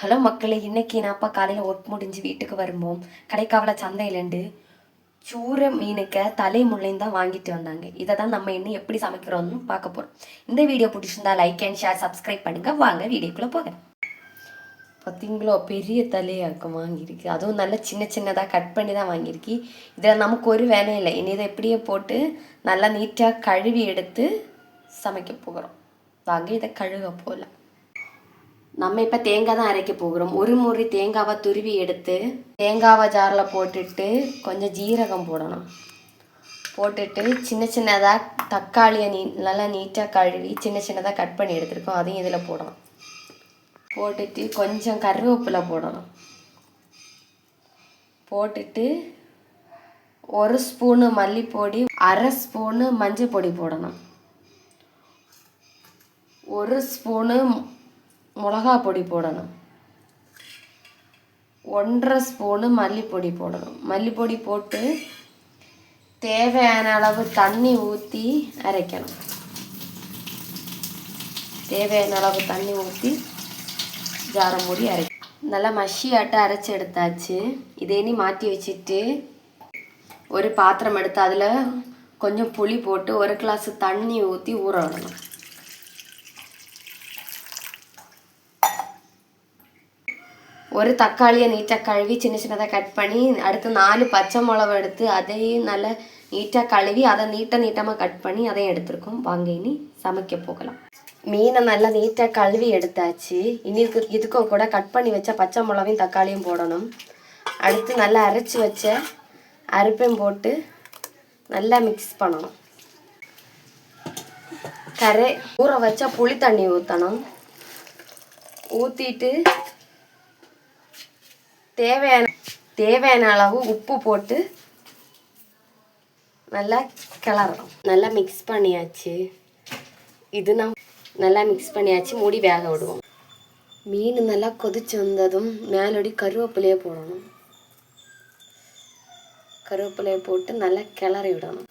Hello மக்களே இன்னைக்கு நான் காலையில் ஒர்க் முடிஞ்சு வீட்டுக்கு வரும்போது கடைக்காவல சந்தையிலேருந்து சூர மீனுக்க தலை முள்ளையும் தான் வாங்கிட்டு வந்தாங்க. இதை தான் நம்ம இன்னும் எப்படி சமைக்கிறோம்னு பார்க்க போகிறோம் இந்த வீடியோ பிடிச்சிருந்தா லைக் அண்ட் ஷேர் சப்ஸ்கிரைப் பண்ணுங்க. வாங்க வீடியோக்குள்ளே போக பார்த்தீங்களோ பெரிய தலையாக்கம் வாங்கியிருக்கு. அதுவும் நல்லா சின்ன சின்னதாக கட் பண்ணி தான் வாங்கியிருக்கு. இதில் நமக்கு ஒரு வேலை இல்லை. இனி இதை எப்படியே போட்டு நல்லா நீட்டாக கழுவி எடுத்து சமைக்க போகிறோம். வாங்க இதை கழுவ போகலாம். நம்ம இப்போ தேங்காய் தான் அரைக்க போகிறோம். ஒரு முறை தேங்காவை துருவி எடுத்து தேங்காவை ஜாரில் போட்டுட்டு கொஞ்சம் ஜீரகம் போடணும். போட்டுட்டு சின்ன சின்னதாக தக்காளியை நீ நல்லா நீட்டாக கழுவி சின்ன சின்னதாக கட் பண்ணி எடுத்துருக்கோம். அதையும் இதில் போடணும். போட்டுட்டு கொஞ்சம் கருவேப்பிலை போடணும். போட்டுட்டு ஒரு ஸ்பூனு மல்லிப்பொடி அரை ஸ்பூனு மஞ்சள் பொடி போடணும். ஒரு ஸ்பூனு மிளகா பொடி போடணும். ஒன்றரை ஸ்பூனு மல்லிப்பொடி போடணும். மல்லிப்பொடி போட்டு தேவையான அளவு தண்ணி ஊற்றி அரைக்கணும். தேவையான அளவு தண்ணி ஊற்றி ஜாரம் மூடி அரைக்கணும். நல்லா மஷியாட்ட அரைச்சி எடுத்தாச்சு. இதே நீ மாற்றி வச்சுட்டு ஒரு பாத்திரம் எடுத்து அதில் கொஞ்சம் புளி போட்டு ஒரு கிளாஸ் தண்ணி ஊற்றி ஊற விடணும். ஒரு தக்காளியை நீட்டாக கழுவி சின்ன சின்னதாக கட் பண்ணி அடுத்து நாலு பச்சை மிளகா எடுத்து அதையும் நல்லா நீட்டாக கழுவி அதை நீட்டாக நீட்டமாக கட் பண்ணி அதையும் எடுத்திருக்கோம். வாங்க இனி சமைக்க போகலாம். மீனை நல்லா நீட்டாக கழுவி எடுத்தாச்சு. இனி இதுக்கு இதுக்கும் கூட கட் பண்ணி வச்ச பச்சை மிளகையும் தக்காளியும் போடணும். அடுத்து நல்லா அரைச்சி வச்ச அரிப்பையும் போட்டு நல்லா மிக்ஸ் பண்ணணும். கரை ஊற வச்சா புளி தண்ணி ஊற்றணும் ஊற்றிட்டு தேவையான தேவையான அளவு உப்பு போட்டு நல்லா கிளறணும். நல்லா மிக்ஸ் பண்ணியாச்சு. இது நான் நல்லா மிக்ஸ் பண்ணியாச்சு. மூடி வேக விடுவோம். மீன் நல்லா கொதிச்சு வந்ததும் மேலோடி கருவேப்பிலையே போடணும். கருவேப்பிலையை போட்டு நல்லா கிளறி விடணும்.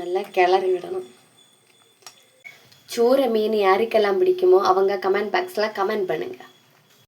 நல்லா கிளறி விடணும். சூரை மீன் யாருக்கெல்லாம் பிடிக்குமோ அவங்க கமெண்ட் பாக்ஸில் கமெண்ட் பண்ணுங்கள்